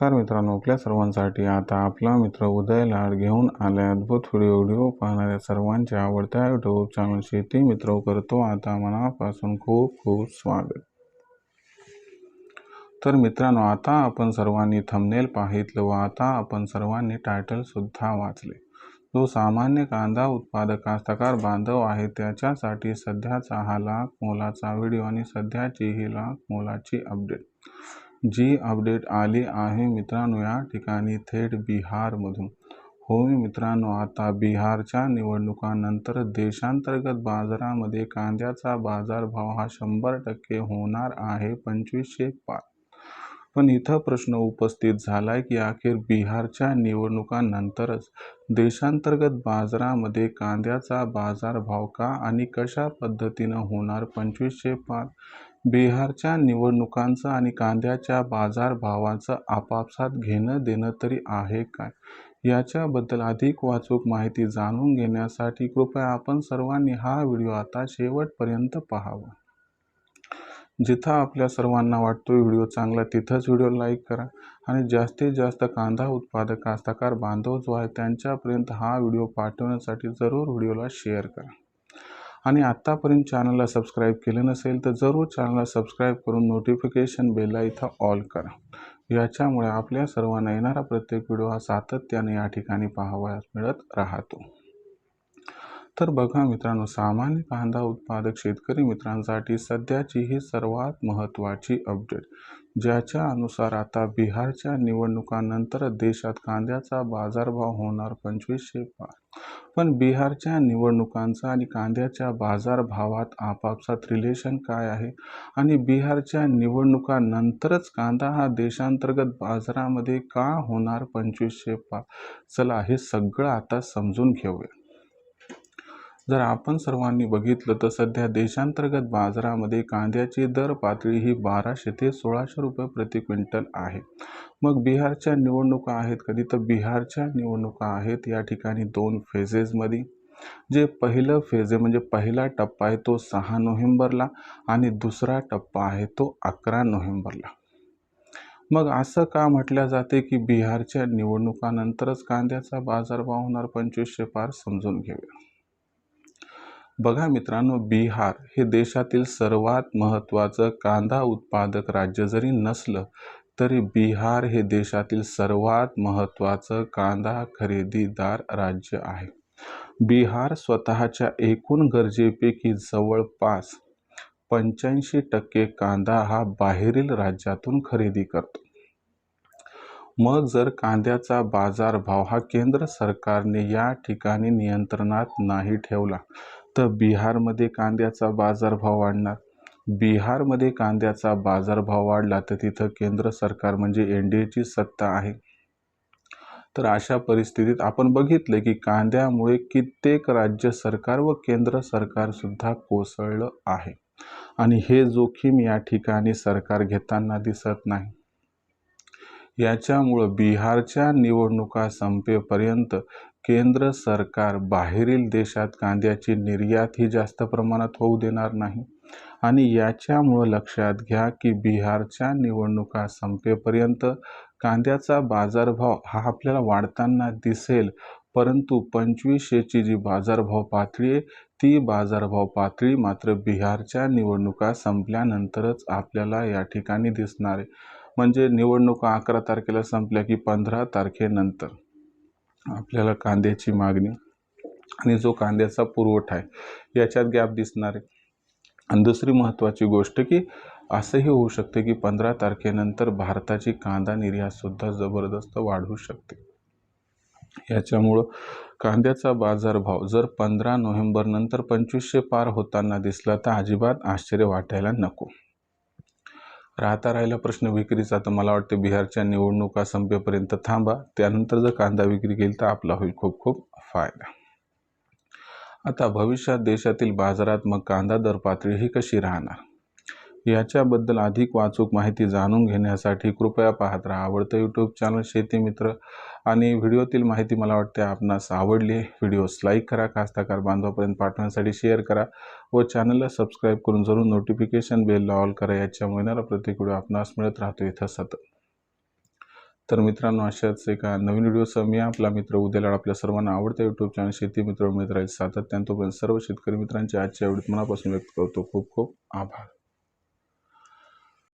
नमस्कार मित्रांनो आपल्या सर्वांसाठी आता आपला मित्र उदय लाड घेऊन आले अद्भुत व्हिडिओ व्हिडिओ पाहणाऱ्या सर्वांच्या आवडत्या यूट्यूब चॅनल शेती मित्र करतो आता मनापासून खूप खूप स्वागत. तर मित्रांनो आता आपण सर्वांनी थंबनेल पाहितलं व आता आपण सर्वांनी टायटलसुद्धा वाचले. जो सामान्य कांदा उत्पादक कास्तकार बांधव आहे त्याच्यासाठी सध्याचा हा लाख मोलाचा व्हिडिओ आणि सध्याची ही लाख मोलाची अपडेट जी अपडेट आली आहे मित्रांनो या ठिकाणी थेट बिहारमधून. होय मित्रांनो आता बिहारच्या निवडणुकांनंतर देशांतर्गत बाजारामध्ये कांद्याचा बाजारभाव हा शंभर टक्के होणार आहे पंचवीसशे पाच पण इथं प्रश्न उपस्थित झाला आहे की अखेर बिहारच्या निवडणुकांनंतरच देशांतर्गत बाजारामध्ये कांद्याचा बाजारभाव का आणि कशा पद्धतीनं होणार पंचवीसशे पाच बिहारच्या निवडणुकांचं आणि कांद्याच्या बाजारभावाचं आपापसात घेणं देणं तरी आहे काय? याच्याबद्दल अधिक वाचूक माहिती जाणून घेण्यासाठी कृपया आपण सर्वांनी हा व्हिडिओ आता शेवटपर्यंत पाहावा. जिथं आपल्या सर्वांना वाटतो व्हिडिओ चांगला तिथंच व्हिडिओ लाईक करा आणि जास्तीत जास्त कांदा उत्पादक कास्तकार बांधव जो आहे त्यांच्यापर्यंत हा व्हिडिओ पाठवण्यासाठी जरूर व्हिडिओला शेअर करा. आणि आत्तापर्यंत चॅनलला सबस्क्राईब केलं नसेल तर जरूर चॅनलला सबस्क्राईब करून नोटिफिकेशन बेलला इथं ऑल करा. याच्यामुळे आपल्या सर्वांना येणारा प्रत्येक व्हिडिओ हा सातत्याने या ठिकाणी पाहावयास मिळत राहतो. तर बघा मित्रांनो सामान्य कांदा उत्पादक शेतकरी मित्रांसाठी सध्याची ही सर्वात महत्त्वाची अपडेट ज्याच्या अनुसार आता बिहारच्या निवडणुकांनंतर देशात कांद्याचा बाजारभाव होणार पंचवीसशे पाच पण बिहारच्या निवडणुकांचा आणि कांद्याच्या बाजारभावात आपापसात रिलेशन काय आहे? आणि बिहारच्या निवडणुकांनंतरच कांदा हा देशांतर्गत बाजारामध्ये का होणार पंचवीसशे पाच चला हे सगळं आता समजून घेऊया. जर आपण सर्वांनी बघितलं तर सध्या देशांतर्गत बाजारामध्ये कांद्याची दर पातळी ही बाराशे ते सोळाशे रुपये प्रति क्विंटल आहे. मग बिहारच्या निवडणुका आहेत कधी? तर बिहारच्या निवडणुका आहेत या ठिकाणी दोन फेजेसमध्ये जे पहिलं फेज आहे म्हणजे पहिला टप्पा आहे तो सहा नोव्हेंबरला आणि दुसरा टप्पा आहे तो अकरा नोव्हेंबरला. मग असं का म्हटलं जाते की बिहारच्या निवडणुकानंतरच कांद्याचा बाजारभाव होणार? पंचवीसशे पार समजून घेऊया. बघा मित्रांनो बिहार हे देशातील सर्वात महत्त्वाचं कांदा उत्पादक राज्य जरी नसलं तरी बिहार हे देशातील सर्वात महत्त्वाचं कांदा खरेदीदार राज्य आहे. बिहार स्वतःच्या एकूण गरजेपैकी जवळपास पंच्याऐंशी टक्के कांदा हा बाहेरील राज्यातून खरेदी करतो. मग जर कांद्याचा बाजारभाव हा केंद्र सरकारने या ठिकाणी नियंत्रणात नाही ठेवला तर बिहारमध्ये कांद्याचा बाजारभाव वाढणार. बिहारमध्ये कांद्याचा बाजारभाव वाढला तर तिथं केंद्र सरकार म्हणजे एन डी एची सत्ता आहे. तर अशा परिस्थितीत आपण बघितलं की कांद्यामुळे कित्येक राज्य सरकार व केंद्र सरकारसुद्धा कोसळलं आहे. आणि हे जोखीम या ठिकाणी सरकार घेताना दिसत नाही. याच्यामुळं बिहारच्या निवडणुका संपेपर्यंत केंद्र सरकार बाहेरील देशात कांद्याची निर्यात ही जास्त प्रमाणात होऊ देणार नाही. आणि याच्यामुळं लक्षात घ्या की बिहारच्या निवडणुका संपेपर्यंत कांद्याचा बाजारभाव हा आपल्याला वाढताना दिसेल परंतु पंचवीसशेची जी बाजारभाव पातळी आहे ती बाजारभाव पातळी मात्र बिहारच्या निवडणुका संपल्यानंतरच आपल्याला या ठिकाणी दिसणार आहे. म्हणजे निवडणुका अकरा तारखेला संपल्या की पंधरा तारखेनंतर आपल्याला कांद्याची मागणी आणि जो कांद्याचा पुरवठा आहे याच्यात गॅप दिसणार आहे. आणि दुसरी महत्त्वाची गोष्ट की असंही होऊ शकते की पंधरा तारखेनंतर भारताची कांदा निर्यातसुद्धा जबरदस्त वाढू शकते. याच्यामुळं कांद्याचा बाजारभाव जर पंधरा नोव्हेंबरनंतर पंचवीसशे पार होताना दिसला तर अजिबात आश्चर्य वाटायला नको. राहता राहिला प्रश्न विक्रीचा तर मला वाटते बिहारच्या निवडणुका संपेपर्यंत थांबा. त्यानंतर जर कांदा विक्री केली तर आपला होईल खूप खूप फायदा. आता भविष्यात देशातील बाजारात मग कांदा दर पातळी ही कशी राहणार? याच्याबद्दल अधिक वाचूक माहिती जाणून घेण्यासाठी कृपया पाहत राहा. आवडतं यूट्यूब चॅनल शेती मित्र आणि व्हिडिओतील माहिती मला वाटते आपणास आवडली. व्हिडिओस लाईक करा कास्ताकार बांधवापर्यंत पाठवण्यासाठी शेअर करा व चॅनलला सबस्क्राईब करून जरूर नोटिफिकेशन बेलला ऑल करा. याच्यामुळे येणारा प्रत्येक व्हिडिओ आपणास मिळत राहतो इथं सतत. तर मित्रांनो अशाच एका नवीन व्हिडिओसह मी आपला मित्र उद्याला आपल्या सर्वांना आवडत्या यूट्यूब चॅनल शेती मित्र मित्र राहील सातत्यानं. तोपर्यंत सर्व शेतकरी मित्रांची आजच्या आवडीत मनापासून व्यक्त करतो. खूप खूप आभार.